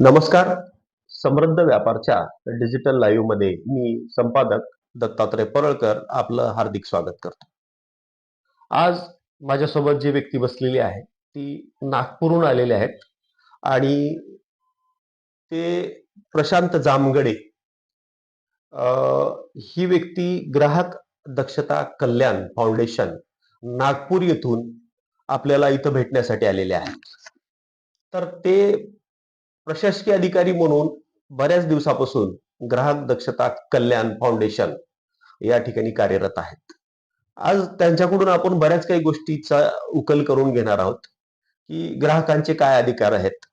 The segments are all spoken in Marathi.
नमस्कार. समृद्ध व्यापारच्या डिजिटल लाईव्हमध्ये मी संपादक दत्तात्रय परळकर आपलं हार्दिक स्वागत करतो. आज माझ्यासोबत जी व्यक्ती बसलेली आहे ती नागपूरहून आलेले आहेत आणि ते प्रशांत जामगडे अं, ही व्यक्ती ग्राहक दक्षता कल्याण फाउंडेशन नागपूर येथून आपल्याला इथं भेटण्यासाठी आलेले आहेत. तर ते प्रशासकीय अधिकारी म्हणून बऱ्याच दिवसापासून ग्राहक दक्षता कल्याण फाउंडेशन या ठिकाणी कार्यरत आहेत. आज त्यांच्याकडून आपण बऱ्याच काही गोष्टीचा उकल करून घेणार आहोत की ग्राहकांचे काय अधिकार आहेत?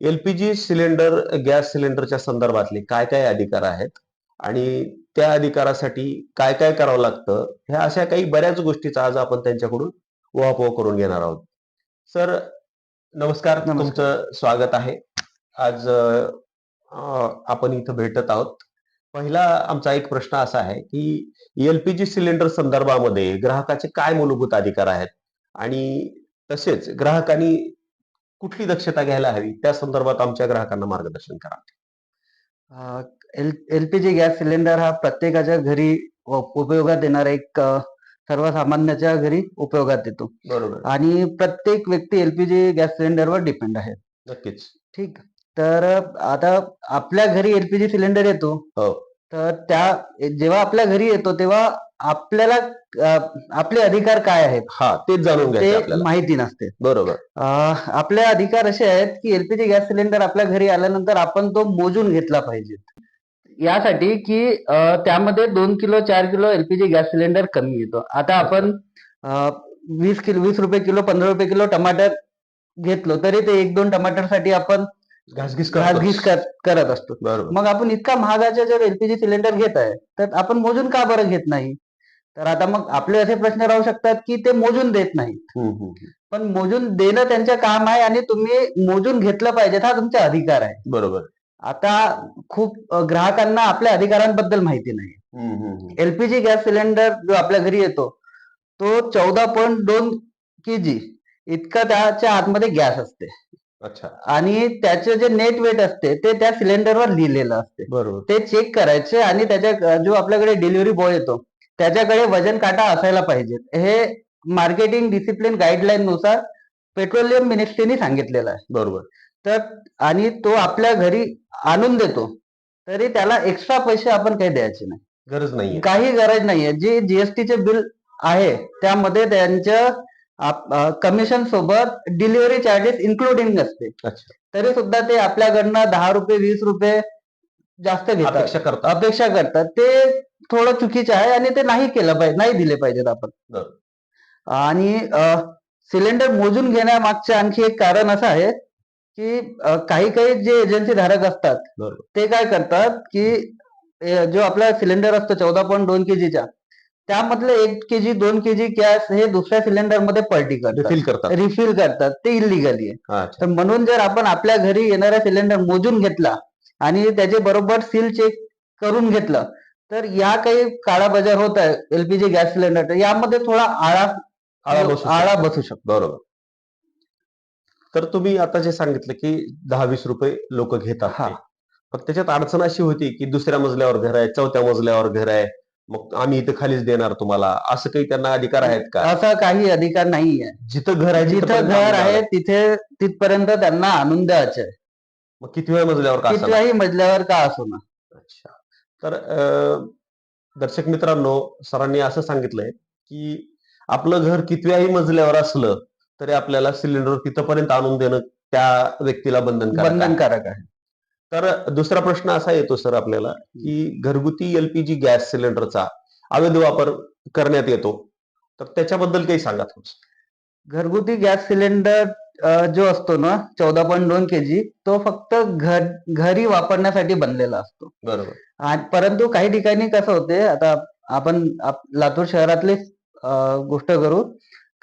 एलपीजी सिलेंडर गॅस सिलेंडरच्या संदर्भातले काय काय अधिकार आहेत? आणि त्या अधिकारासाठी काय काय करावं लागतं? ह्या अशा काही बऱ्याच गोष्टीचा आज आपण त्यांच्याकडून उहापोह करून घेणार आहोत. सर नमस्कार. नमस्कार. तुमचं स्वागत आहे. आज आपण इथं भेटत आहोत. पहिला आमचा एक प्रश्न असा आहे की एलपीजी सिलेंडर संदर्भामध्ये ग्राहकाचे काय मूलभूत अधिकार आहेत? आणि तसेच ग्राहकांनी कुठली दक्षता घ्यायला हवी? त्या संदर्भात आमच्या ग्राहकांना मार्गदर्शन करा. एल एलपीजी गॅस सिलेंडर हा प्रत्येकाच्या घरी उपयोगात येणारा एक सर्वसामान्याच्या घरी उपयोगात येतो. बरोबर. आणि प्रत्येक व्यक्ती एलपीजी गॅस सिलेंडरवर डिपेंड आहे. नक्कीच. ठीक. तर आता आपल्या घरी एलपीजी सिलेंडर येतो. हो. तर त्या जेव्हा आपल्या घरी येतो तेव्हा आपल्याला अ, आपले अधिकार काय आहेत? हा तेच जाणून घ्यायचं ते आपल्याला. माहिती नसते. बरोबर. अ, आपले अधिकार असे आहेत की एलपीजी गॅस सिलेंडर आपल्या घरी आल्यानंतर आपण तो मोजून घेतला पाहिजे. यासाठी की अ, त्यामध्ये दोन किलो चार किलो एलपीजी गॅस सिलेंडर कमी येतो. आता आपण अ, वीस किलो वीस रुपये किलो पंधरा रुपये किलो टमाटर घेतलो तरी ते एक दोन टमाटरसाठी आपण घासघीस करत असतो. बरोबर. मग आपण इतका महागाचा जर एलपीजी सिलेंडर घेत आहे तर आपण मोजून का बरं घेत नाही? तर आता मग आपले असे प्रश्न राहू शकतात की ते मोजून देत नाही हम्म, हम्म, हम्म. पण मोजून देणं त्यांचं काम आहे आणि तुम्ही मोजून घेतलं पाहिजे हा तुमचा अधिकार आहे. बरोबर. आता खूप ग्राहकांना आपल्या अधिकारांबद्दल माहिती नाही. एलपीजी गॅस सिलेंडर जो आपल्या घरी येतो तो चौदा पॉईंट दोन के जी इतका त्याच्या आतमध्ये गॅस असते. अच्छा. आणि त्याचे जे नेट वेट असते ते त्या सिलेंडरवर लिहिलेलं असते. बरोबर. ते चेक करायचे आणि त्याच्या जो आपल्याकडे डिलिव्हरी बॉय येतो त्याच्याकडे वजन काटा असायला पाहिजे. हे मार्केटिंग डिसिप्लिन गाईडलाईन नुसार पेट्रोलियम मिनिस्ट्रीने सांगितलेलं आहे. बरोबर. तर आणि तो आपल्या घरी आणून देतो तरी त्याला एक्स्ट्रा पैसे आपण काही द्यायचे नाही. गरज नाहीये. काही गरज नाहीये. जे जीएसटीचे बिल आहे त्यामध्ये त्यांच्या कमिशन सोबत डिलिव्हरी चार्जेस इन्क्लुडिंग असते तरी सुद्धा ते आपल्याकडनं दहा रुपये वीस रुपये जास्त घेतात. अपेक्षा करता अपेक्षा करतात. ते थोडं चुकीचं आहे आणि ते नाही केलं पाहिजे नाही दिले पाहिजेत आपण. आणि सिलेंडर मोजून घेण्यामागचे आणखी एक कारण असं आहे की काही काही जे एजन्सी धारक असतात. ते काय करतात की जो आपला सिलेंडर असतो चौदा पॉईंट दोन केजीचा त्यामधले एक केजी दोन केजी गॅस हे दुसऱ्या सिलेंडरमध्ये पलटी करतात. रिफिल करतात. रिफिल करतात. ते इलिगली आहे. तर म्हणून जर आपण आपल्या घरी येणारा सिलेंडर मोजून घेतला आणि त्याचे बरोबर सील चेक करून घेतलं तर या काही काळाबाजार होत आहे एलपीजी गॅस सिलेंडर. यामध्ये थोडा आळा आळा बसू आळा शकतो. बसू शकतो. बरोबर. तर तुम्ही आता जे सांगितलं की दहा वीस रुपये लोक घेतात हा. त्याच्यात अडचण अशी होती की दुसऱ्या मजल्यावर घर आहे चौथ्या मजल्यावर घर आहे. मग आम्ही इथं खालीच देणार तुम्हाला. असं काही त्यांना अधिकार आहेत का? असा काही अधिकार नाहीये. जिथं घर आहे जिथं तिथपर्यंत घर आहे. तिथे तिथपर्यंत त्यांना आणून द्यायचं आहे. मग किती वेळ मजल्यावर का? कितव्याही मजल्यावर का असो ना? अच्छा. तर अं, दर्शक मित्रांनो सरांनी असं सांगितलंय की आपलं घर कितव्याही मजल्यावर असलं तरी आपल्याला सिलेंडर तिथपर्यंत आणून देणं त्या व्यक्तीला बंधनकारक आहे. बंधनकारक आहे. तर दुसरा प्रश्न असा येतो सर आपल्याला की घरगुती एलपीजी गॅस सिलेंडरचा अवैध वापर करण्यात येतो. तर त्याच्याबद्दल काही सांगा. घरगुती गॅस सिलेंडर जो असतो ना चौदा पॉईंट दोन केजी तो फक्त घर घरी वापरण्यासाठी बनलेला असतो. बरोबर. परंतु काही ठिकाणी कसं होते आता आपण आप- लातूर शहरातली गोष्ट करू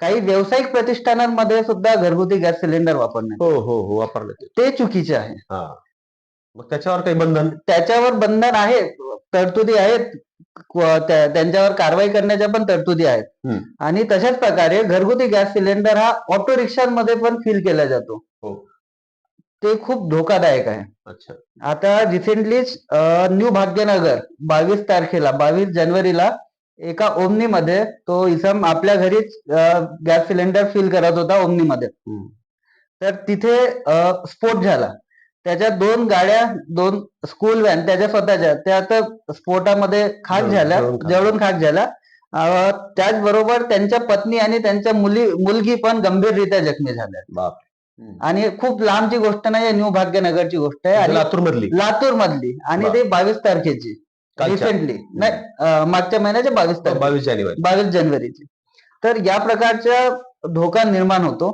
काही व्यावसायिक प्रतिष्ठानांमध्ये सुद्धा घरगुती गॅस सिलेंडर वापरण्यात हो हो हो येतो ते चुकीचे आहे. हा. मग त्याच्यावर काही बंधन? त्याच्यावर बंधन आहे तरतुदी आहेत. त्यांच्यावर कारवाई करण्याच्या पण तरतुदी आहेत. आणि तशाच प्रकारे घरगुती गॅस सिलेंडर हा ऑटो रिक्षांमध्ये पण फिल केला जातो. हो. ते खूप धोकादायक आहे. अच्छा. आता रिसेंटलीच न्यू भाग्यनगर बावीस तारखेला बावीस जानेवारीला एका ओमनी मध्ये तो इसम आपल्या घरीच गॅस सिलेंडर फिल करत होता ओमनी मध्ये. तर तिथे स्फोट झाला. त्याच्या दोन गाड्या दोन स्कूल व्हॅन त्याच्या स्वतःच्या. त्या तर स्फोटामध्ये खाक झाल्या जळून खाक झाल्या. त्याचबरोबर त्यांच्या पत्नी आणि त्यांच्या मुली मुलगी पण गंभीररित्या जखमी झाल्या. आणि खूप लांबची गोष्ट नाही न्यू भाग्यनगरची गोष्ट आहे. आणि लातूर मधली लातूर मधली आणि. ते बावीस तारखेची. रिसेंटली नाही मागच्या महिन्याच्या बावीस तारखे बावीस जानेवारी. बावीस जानेवारीची. तर या प्रकारच्या धोका निर्माण होतो.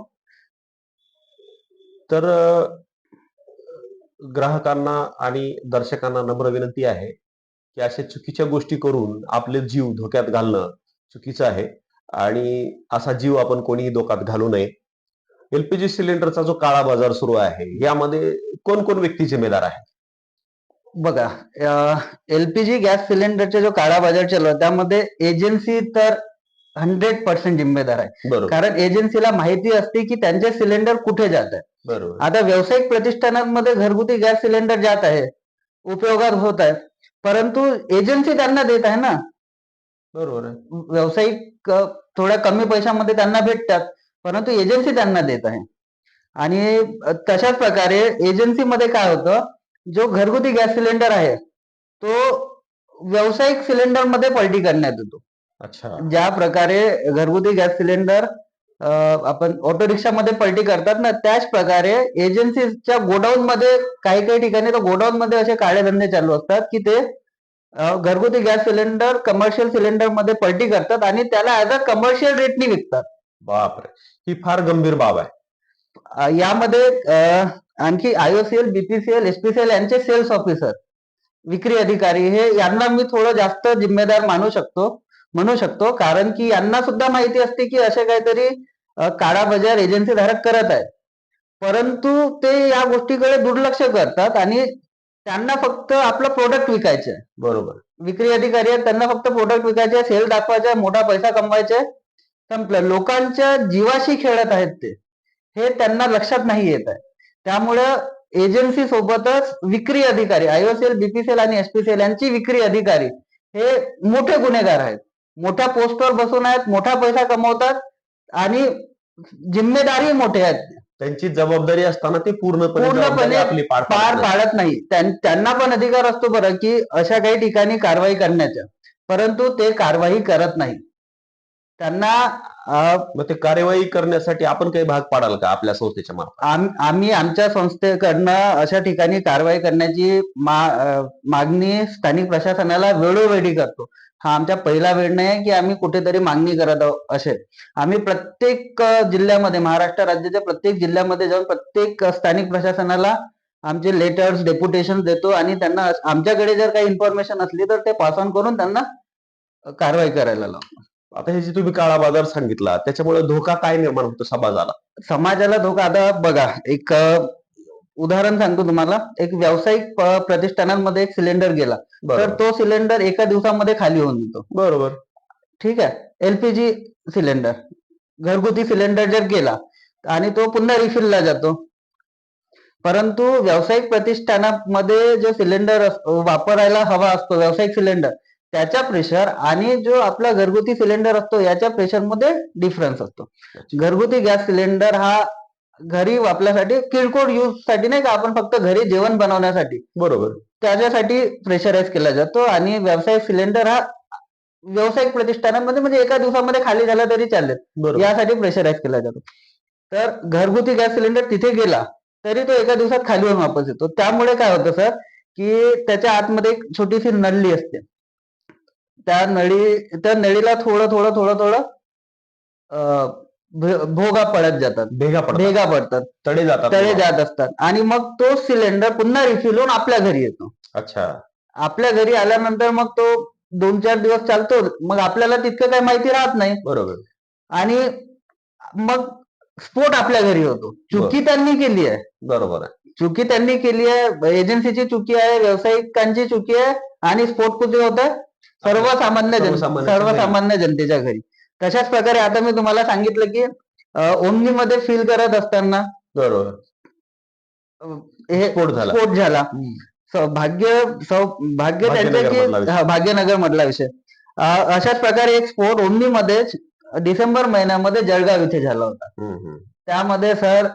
तर ग्राहकांना आणि दर्शकांना नम्र विनंती आहे की अशा चुकीच्या गोष्टी करून आपले जीव धोक्यात घालणं चुकीचं आहे आणि असा जीव आपण कोणीही धोक्यात घालू नये. एलपीजी सिलेंडरचा जो काळा बाजार सुरू आहे यामध्ये कोण कोण व्यक्ती जिम्मेदार आहे बघा एलपीजी गॅस सिलेंडरचा जो काळा बाजार चालू आहे त्यामध्ये एजन्सी तर हंड्रेड पर्सेंट जिम्मेदार आहे. बरोबर. कारण एजन्सीला माहिती असते की त्यांचे सिलेंडर कुठे जात आहे बरोबर. आता व्यावसायिक प्रतिष्ठानांमध्ये घरगुती गॅस सिलेंडर जात आहे उपयोगात होत आहे परंतु एजन्सी त्यांना देत आहे ना? बरोबर आहे. व्यावसायिक अ, थोड्या कमी पैशामध्ये त्यांना भेटतात परंतु एजन्सी त्यांना देत आहे. आणि अ, तशाच प्रकारे एजन्सीमध्ये काय होतं जो घरगुती गॅस सिलेंडर आहे तो व्यावसायिक सिलेंडरमध्ये पलटी करण्यात येतो. अच्छा. ज्या प्रकारे घरगुती गॅस सिलेंडर आपण ऑटो रिक्षामध्ये पलटी करतात ना त्याच प्रकारे एजन्सीच्या गोडाऊन मध्ये काही काही ठिकाणी तर गोडाऊन मध्ये असे काळे धंदे चालू असतात की ते घरगुती गॅस सिलेंडर कमर्शियल सिलेंडरमध्ये पलटी करतात आणि त्याला ऍज अ कमर्शियल रेटनी विकतात. बापरे! ही फार गंभीर बाब आहे. यामध्ये आणखी आयओसीएल बीपीसीएल एसपीसीएल यांचे सेल्स ऑफिसर विक्री अधिकारी हे यांना मी थोडं जास्त जिम्मेदार मानू शकतो म्हणू शकतो कारण की यांना सुद्धा माहिती असते की असे काहीतरी काळा बाजार एजन्सी धारक करत आहे परंतु ते या गोष्टीकडे दुर्लक्ष करतात आणि त्यांना फक्त आपलं प्रोडक्ट विकायचं बरोबर. विक्री अधिकारी आहेत त्यांना फक्त प्रोडक्ट विकायचे सेल दाखवायचे मोठा पैसा कमवायचे संपलं. लोकांच्या जीवाशी खेळत आहेत ते. हे त्यांना लक्षात नाही येत आहे. त्यामुळे एजन्सी सोबतच विक्री अधिकारी आयओसीएल बीपीसीएल आणि एसपीसीएल यांची विक्री अधिकारी हे मोठे गुन्हेगार आहेत. मोठ्या पोस्टवर बसून आहेत मोठा पैसा कमवतात. आणि जिम्मेदारी मोठे आहेत. त्यांची जबाबदारी असताना ते पूर्णपणे पूर्णपणे आपली पार पाडत नाही. त्यांना पण अधिकार असतो बरं की अशा काही ठिकाणी कारवाई करण्याच्या परंतु ते कारवाई करत नाही. त्यांना मग ते कार्यवाही करण्यासाठी आपण काही भाग पाडाल का आपल्या संस्थेच्या मार्फत? आम- आम्ही आमच्या संस्थेकडनं अशा ठिकाणी कारवाई करण्याची मागणी स्थानिक प्रशासनाला वेळोवेळी करतो. हा आमचा पहिला वेळ नाही आहे की आम्ही कुठेतरी मागणी करत आहोत असे आम्ही प्रत्येक जिल्ह्यामध्ये महाराष्ट्र राज्याच्या प्रत्येक जिल्ह्यामध्ये जाऊन प्रत्येक स्थानिक प्रशासनाला आमचे लेटर्स डेप्युटेशन देतो आणि त्यांना आमच्याकडे जर काही इन्फॉर्मेशन असली तर ते पास ऑन करून त्यांना कारवाई करायला लावतो. आता हे जे तुम्ही काळा बाजार सांगितला त्याच्यामुळे धोका काय निर्माण होतो समाजाला? समाजाला धोका आता बघा एक उदाहरण सांगतो तुम्हाला. एक व्यावसायिक प्रतिष्ठानांमध्ये एक सिलेंडर गेला. तर तो सिलेंडर एका दिवसामध्ये खाली होऊन येतो बरोबर. ठीक आहे. एलपीजी सिलेंडर घरगुती सिलेंडर जर गेला आणि तो पुन्हा रिफिलला जातो. परंतु व्यावसायिक प्रतिष्ठानामध्ये जो सिलेंडर वापरायला हवा असतो व्यावसायिक सिलेंडर त्याच्या प्रेशर आणि जो आपला घरगुती सिलेंडर असतो याच्या प्रेशरमध्ये डिफरन्स असतो. घरगुती गॅस सिलेंडर हा घरी वापरण्यासाठी किरकोळ यूजसाठी नाही का आपण फक्त घरी जेवण बनवण्यासाठी. बरोबर. त्याच्यासाठी प्रेशराईज केला जातो आणि व्यावसायिक सिलेंडर हा व्यावसायिक प्रतिष्ठानांमध्ये म्हणजे एका दिवसामध्ये खाली झाला तरी चालेल. बरोबर. यासाठी प्रेशराईज केला जातो. तर घरगुती गॅस सिलेंडर तिथे गेला तरी तो एका दिवसात खाली होऊन वापस येतो. त्यामुळे काय होतं सर की त्याच्या आतमध्ये एक छोटीशी नळी असते. त्या नळी त्या नळीला थोडं थोडं थोडं थोडं अं, भोगा पडत जातात. भेगा पडतात. भेगा पडतात. तडे जातात तळे जात असतात. आणि मग तो सिलेंडर पुन्हा रिफिल होऊन आपल्या घरी येतो. अच्छा. आपल्या घरी आल्यानंतर मग तो दोन चार दिवस चालतो. मग आपल्याला तितकं काही माहिती राहत नाही. बरोबर. आणि मग स्फोट आपल्या घरी होतो. चुकी त्यांनी केली आहे. बरोबर आहे. चुकी त्यांनी केली आहे. एजन्सीची चुकी आहे. व्यावसायिकांची चुकी आहे. आणि स्फोट कुठे होत? सर्वसामान्य. सर्वसामान्य जनतेच्या घरी. तशाच प्रकारे आता मी तुम्हाला सांगितलं की ओमनी मध्ये फील करत असताना बरोबर. हे स्फोट झाला. स्फोट झाला. सौभाग्य सौभाग्य त्यांचं भाग्यनगरमधला की भाग्यनगर मधला विषय. अशाच प्रकारे एक स्फोट ओमनीमध्येच डिसेंबर महिन्यामध्ये जळगाव इथे झाला होता. त्यामध्ये सर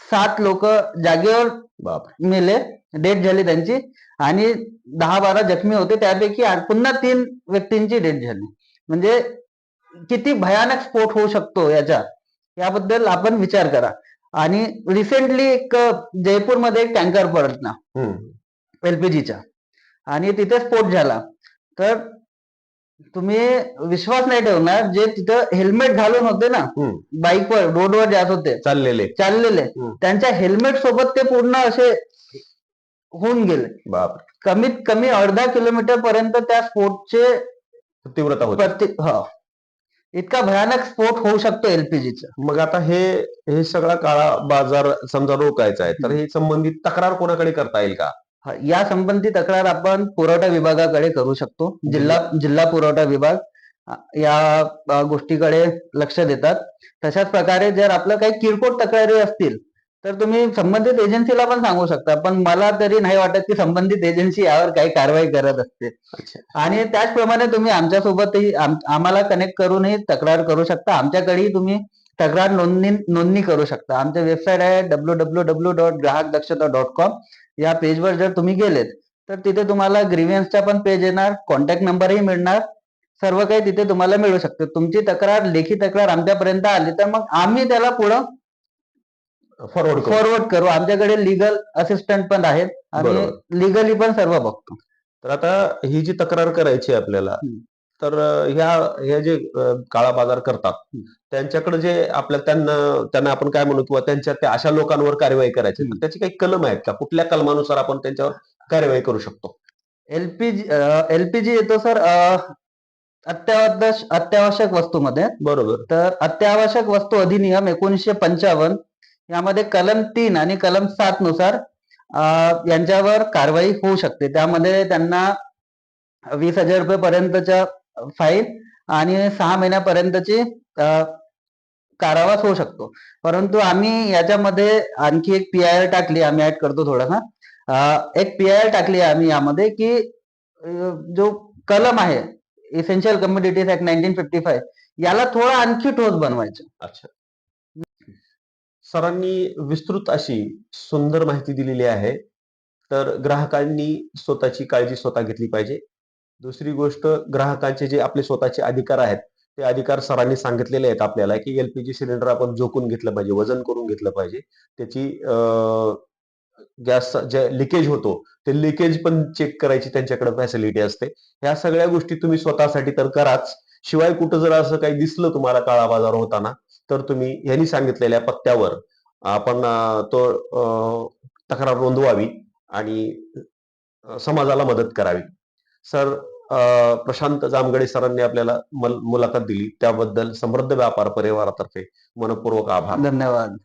सात लोक जागेवर मेले डेथ झाली त्यांची आणि दहा बारा जखमी होते. त्यापैकी पुन्हा तीन व्यक्तींची डेथ झाली. म्हणजे किती भयानक स्फोट होऊ शकतो याच्या याबद्दल आपण विचार करा. आणि रिसेंटली एक जयपूरमध्ये एक टँकर पडला. एलपीजीचा आणि तिथे स्फोट झाला. तर तुम्ही विश्वास नाही ठेवणार जे तिथं हेल्मेट घालून होते ना. बाईकवर रोडवर जात होते. चाललेले. चाललेले. त्यांच्या हेल्मेट सोबत ते पूर्ण असे होऊन गेले. बाप कमीत कमी अर्धा किलोमीटर पर्यंत त्या स्फोटचे तीव्रता होती. इतका भयानक स्फोट होऊ शकतो एलपीजीचा. मग आता हे हे सगळा काळा बाजार समजा रोखायचा आहे तर हे संबंधित तक्रार कोणाकडे करता येईल का? या संबंधी तक्रार आपण पुरवठा विभागाकडे करू शकतो. जिल्हा जिल्हा पुरवठा विभाग या गोष्टीकडे लक्ष देतात. तशाच प्रकारे जर आपलं काही किरकोळ तक्रारी असतील तर तुम्ही संबंधित एजन्सीला पण सांगू शकता. पण मला तरी नाही वाटत की संबंधित एजन्सी यावर काही कारवाई करत असते आणि त्याचप्रमाणे तुम्ही आमच्यासोबतही आम- आम्हाला कनेक्ट करूनही तक्रार करू शकता. आमच्याकडेही तुम्ही तक्रार नोंदणी नोंदणी करू शकता. आमचे वेबसाईट आहे डब्ल्यू डब्ल्यू डब्ल्यू डॉट ग्राहक दक्षता डॉट कॉम या पेजवर जर तुम्ही गेलेत तर तिथे तुम्हाला ग्रीव्हन्सचा पण पेज येणार कॉन्टॅक्ट नंबरही मिळणार. सर्व काही तिथे तुम्हाला मिळू शकते. तुमची तक्रार लेखी तक्रार आमच्यापर्यंत आली तर मग आम्ही त्याला पुढं फॉरवर्ड करू फॉरवर्ड करू आमच्याकडे लिगल असिस्टंट पण आहेत आणि. लिगली पण सर्व बघतो तर आता ही जी तक्रार करायची आपल्याला. तर ह्या ह्या जे काळा बाजार करतात. त्यांच्याकडे जे आपल्या त्यांना त्यांना आपण काय म्हणू किंवा त्यांच्या त्या अशा लोकांवर कारवाई करायची. त्याची काही कलम आहेत का कुठल्या कलमानुसार आपण त्यांच्यावर कारवाई करू शकतो एलपीजी एलपीजी येतो सर अत्यावश्यक अत्यावश्यक वस्तूमध्ये बरोबर तर अत्यावश्यक वस्तू अधिनियम एकोणीसशे पंचावन्न यामध्ये कलम तीन आणि कलम सात नुसार यांच्यावर कारवाई होऊ शकते. त्यामध्ये त्यांना वीस हजार रुपये पर्यंतच्या फाईन आणि सहा महिन्यापर्यंतची कारावास होऊ शकतो. परंतु आम्ही याच्यामध्ये आणखी एक पी आय आर टाकली आम्ही ऍड करतो थोडासा. एक पी आय आर टाकली आहे आम्ही यामध्ये की जो कलम आहे essential communities act nineteen fifty five याला थोडा आणखी ठोस बनवायचं. अच्छा. सरांनी विस्तृत अशी सुंदर माहिती दिलेली आहे. तर ग्राहकांनी स्वतःची काळजी स्वतः घेतली पाहिजे. दुसरी गोष्ट ग्राहकांचे जे आपले स्वतःचे अधिकार आहेत ते अधिकार सरांनी सांगितलेले आहेत आपल्याला की एलपीजी सिलेंडर आपण झोकून घेतलं पाहिजे वजन करून घेतलं पाहिजे. त्याची गॅस जे लिकेज होतो ते लिकेज पण चेक करायची त्यांच्याकडे फॅसिलिटी असते. ह्या सगळ्या गोष्टी तुम्ही स्वतःसाठी तर कराच. शिवाय कुठं जर असं काही दिसलं तुम्हाला काळा बाजार होताना तर तुम्ही यांनी सांगितलेल्या पत्त्यावर आपण तो अं, तक्रार नोंदवावी आणि समाजाला मदत करावी. सर प्रशांत जामगडे सरांनी आपल्याला मल- मुलाखत दिली. त्याबद्दल समृद्ध व्यापार परिवारातर्फे मनपूर्वक आभार. धन्यवाद.